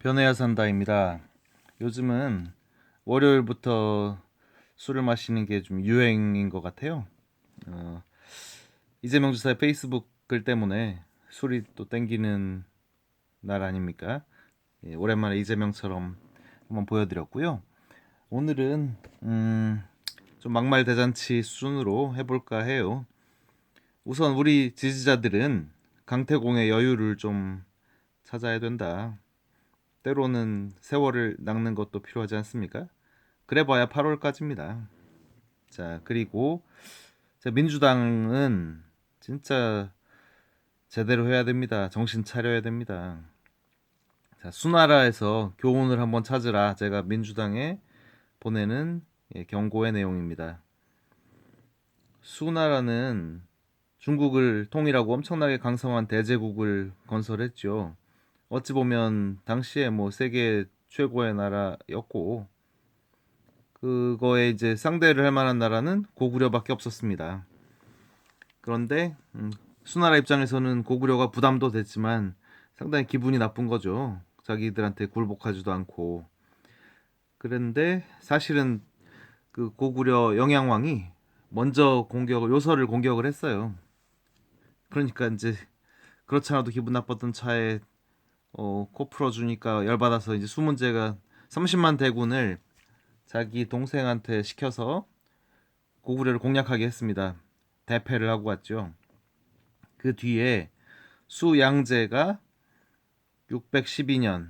변해야 산다입니다. 요즘은 월요일부터 술을 마시는 게 좀 유행인 것 같아요. 어, 이재명 지사의 페이스북 글 때문에 술이 또 땡기는 날 아닙니까? 예, 오랜만에 이재명처럼 한번 보여드렸고요. 오늘은 음, 좀 막말 대잔치 수준으로 해볼까 해요. 우선 우리 지지자들은 강태공의 여유를 좀 찾아야 된다. 때로는 세월을 낚는 것도 필요하지 않습니까? 그래봐야 8월까지입니다. 자, 그리고 자, 민주당은 진짜 제대로 해야 됩니다. 정신 차려야 됩니다. 자, 수나라에서 교훈을 한번 찾으라. 제가 민주당에 보내는 예, 경고의 내용입니다. 수나라는 중국을 통일하고 엄청나게 강성한 대제국을 건설했죠. 어찌 보면 당시에 뭐 세계 최고의 나라였고 그거에 이제 상대를 할 만한 나라는 고구려밖에 없었습니다. 그런데 음, 수나라 입장에서는 고구려가 부담도 됐지만 상당히 기분이 나쁜 거죠. 자기들한테 굴복하지도 않고. 그런데 사실은 그 고구려 영양왕이 먼저 공격을 요서를 공격을 했어요. 그러니까 이제 그렇지 않아도 기분 나빴던 차에 어, 코 풀어주니까 열받아서 이제 수문제가 30만 대군을 자기 동생한테 시켜서 고구려를 공략하게 했습니다. 대패를 하고 왔죠. 그 뒤에 수양제가 612년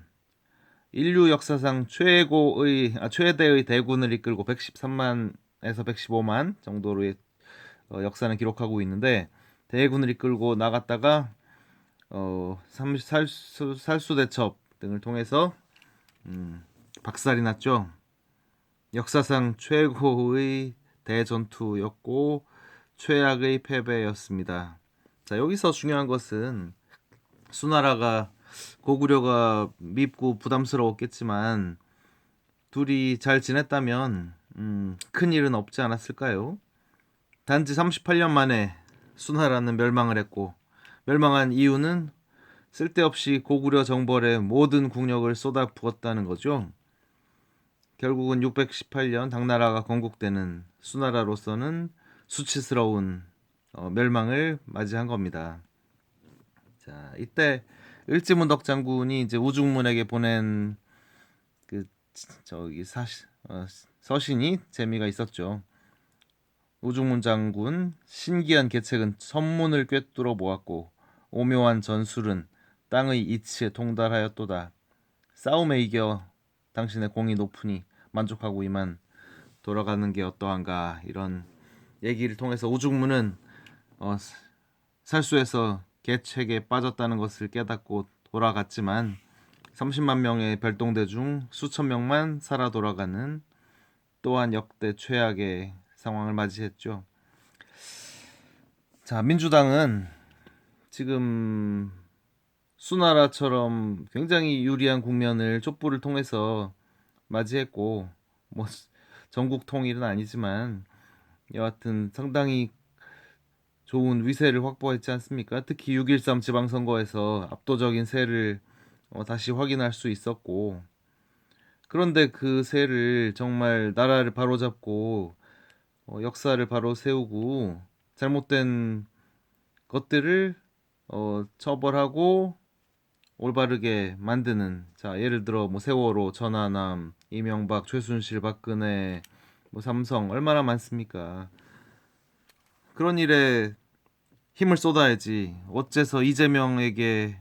인류 역사상 최고의 아, 최대의 대군을 이끌고 113만에서 115만 정도로의 어, 역사는 기록하고 있는데 대군을 이끌고 나갔다가 어, 삼- 살수, 살수 대첩 등을 통해서 음, 박살이 났죠. 역사상 최고의 대전투였고 최악의 패배였습니다. 자 여기서 중요한 것은 수나라가 고구려가 밉고 부담스러웠겠지만 둘이 잘 지냈다면 음, 큰 일은 없지 않았을까요? 단지 38년 만에 수나라는 멸망을 했고 멸망한 이유는 쓸데없이 고구려 정벌에 모든 국력을 쏟아 부었다는 거죠. 결국은 618년 당나라가 건국되는 수나라로서는 수치스러운 어, 멸망을 맞이한 겁니다. 자, 이때 을지문덕 장군이 이제 우중문에게 보낸 그 저기 사 어, 서신이 재미가 있었죠. 우중문 장군 신기한 계책은 선문을 꿰뚫어 모았고 오묘한 전술은 땅의 이치에 통달하였도다. 싸움에 이겨 당신의 공이 높으니 만족하고 이만 돌아가는 게 어떠한가 이런 얘기를 통해서 우중문은 어, 살수에서 계책에 빠졌다는 것을 깨닫고 돌아갔지만 30만 명의 별동대 중 수천 명만 살아 돌아가는 또한 역대 최악의 상황을 맞이했죠. 자, 민주당은 지금 수나라처럼 굉장히 유리한 국면을 촛불을 통해서 맞이했고 뭐 전국 통일은 아니지만 여하튼 상당히 좋은 위세를 확보했지 않습니까? 특히 6.13 지방선거에서 압도적인 세를 어, 다시 확인할 수 있었고 그런데 그 세를 정말 나라를 바로잡고 어, 역사를 바로 세우고 잘못된 것들을 어, 처벌하고 올바르게 만드는 자 예를 들어 뭐 세월호 전하남 이명박 최순실 박근혜 뭐 삼성 얼마나 많습니까? 그런 일에 힘을 쏟아야지 어째서 이재명에게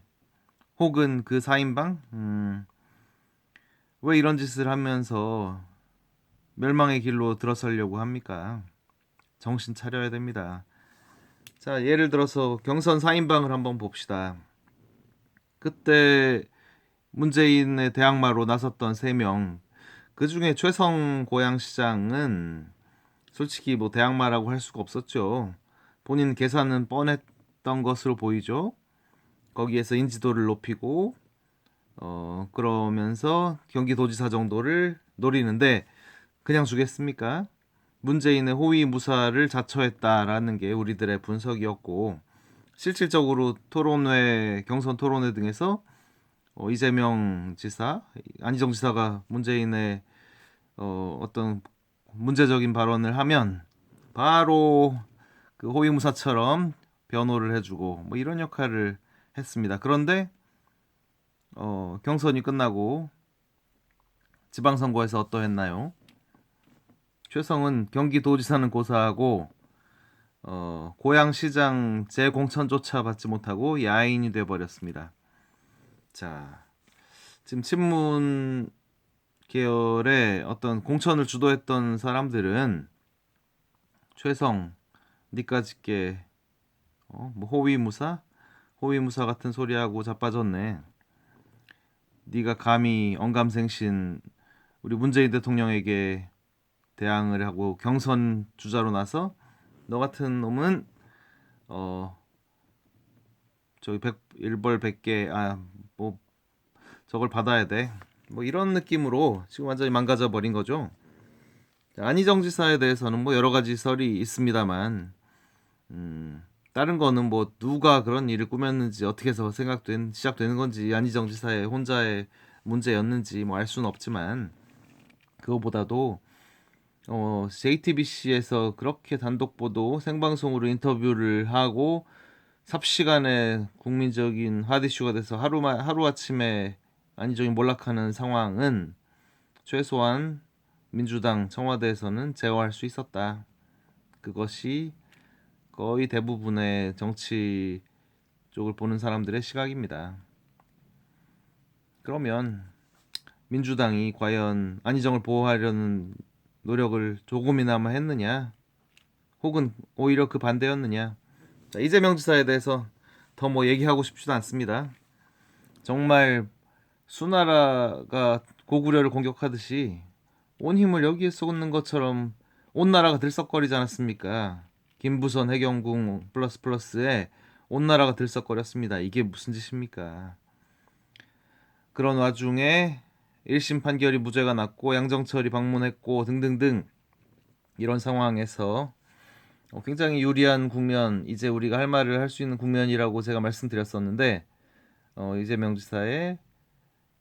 혹은 그 4인방? 음, 왜 이런 짓을 하면서 멸망의 길로 들어서려고 합니까 정신 차려야 됩니다 자 예를 들어서 경선 4인방을 한번 봅시다 그때 문재인의 대항마로 나섰던 세 명, 그 중에 최성 고양시장은 솔직히 뭐 대항마라고 할 수가 없었죠. 본인 계산은 뻔했던 것으로 보이죠. 거기에서 인지도를 높이고, 어, 그러면서 경기도지사 정도를 노리는데, 그냥 주겠습니까? 문재인의 호위 무사를 자처했다라는 게 우리들의 분석이었고, 실질적으로 토론회, 경선 토론회 등에서 어, 이재명 지사, 안희정 지사가 문재인의 어, 어떤 문제적인 발언을 하면 바로 그 호위무사처럼 변호를 해주고 뭐 이런 역할을 했습니다. 그런데 어, 경선이 끝나고 지방선거에서 어떠했나요? 최성은 경기도지사는 고사하고 어, 고양시장 재공천조차 받지 못하고 야인이 돼버렸습니다. 자, 지금 친문 계열의 어떤 공천을 주도했던 사람들은 최성, 니까짓게 어, 뭐 호위무사, 호위무사 같은 소리하고 자빠졌네. 네가 감히 언감생신 우리 문재인 대통령에게 대항을 하고 경선 주자로 나서 너 같은 놈은 어 저기 백 일벌 백 개 아 뭐 저걸 받아야 돼. 뭐 이런 느낌으로 지금 완전히 망가져 버린 거죠. 안희정 지사에 대해서는 뭐 여러 가지 설이 있습니다만 음 다른 거는 뭐 누가 그런 일을 꾸몄는지 어떻게 해서 생각된 시작되는 건지 안희정 지사의 혼자의 문제였는지 뭐 알 수는 없지만 그거보다도 어 JTBC에서 그렇게 단독 보도 생방송으로 인터뷰를 하고 삽시간에 국민적인 핫 이슈가 돼서 하루만 하루 아침에 안희정이 몰락하는 상황은 최소한 민주당 청와대에서는 제어할 수 있었다. 그것이 거의 대부분의 정치 쪽을 보는 사람들의 시각입니다. 그러면 민주당이 과연 안희정을 보호하려는 노력을 조금이나마 했느냐? 혹은 오히려 그 반대였느냐? 자, 이재명 지사에 대해서 더 뭐 얘기하고 싶지도 않습니다. 정말 수나라가 고구려를 공격하듯이 온 힘을 여기에 쏟는 것처럼 온 나라가 들썩거리지 않았습니까? 김부선 해경궁 플러스 플러스에 온 나라가 들썩거렸습니다. 이게 무슨 짓입니까? 그런 와중에 1심 판결이 무죄가 났고 양정철이 방문했고 등등등 이런 상황에서 어, 굉장히 유리한 국면 이제 우리가 할 말을 할 수 있는 국면이라고 제가 말씀드렸었는데 어, 이재명 지사의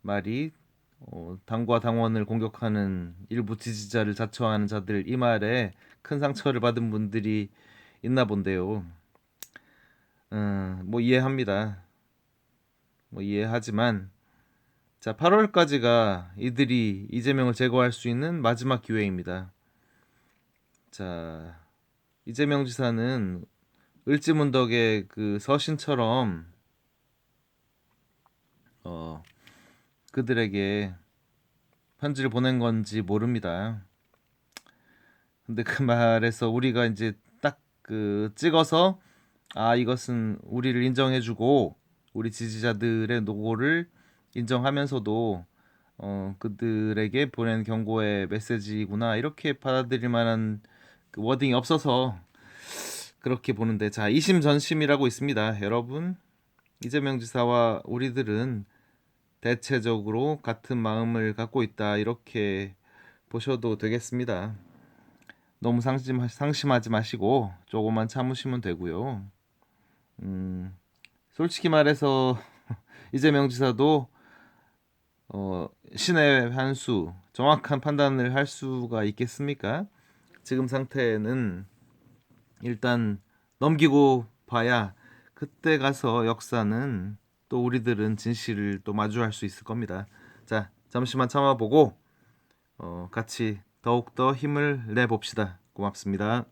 말이 어, 당과 당원을 공격하는 일부 지지자를 자처하는 자들 이 말에 큰 상처를 받은 분들이 있나 본데요. 음, 뭐 이해합니다. 뭐 이해하지만 자 8월까지가 이들이 이재명을 제거할 수 있는 마지막 기회입니다. 자 이재명 지사는 을지문덕의 그 서신처럼 어 그들에게 편지를 보낸 건지 모릅니다. 근데 그 말에서 우리가 이제 딱 그 찍어서 아 이것은 우리를 인정해주고 우리 지지자들의 노고를 인정하면서도 어 그들에게 보낸 경고의 메시지구나 이렇게 받아들일 만한 그 워딩이 없어서 그렇게 보는데 자 이심전심이라고 있습니다. 여러분 이재명 지사와 우리들은 대체적으로 같은 마음을 갖고 있다 이렇게 보셔도 되겠습니다. 너무 상심, 상심하지 마시고 조금만 참으시면 되고요. 음, 솔직히 말해서 이재명 지사도 어, 신의 한수 정확한 판단을 할 수가 있겠습니까? 지금 상태는 일단 넘기고 봐야 그때 가서 역사는 또 우리들은 진실을 또 마주할 수 있을 겁니다. 자, 잠시만 참아보고 어, 같이 더욱더 힘을 내봅시다. 고맙습니다.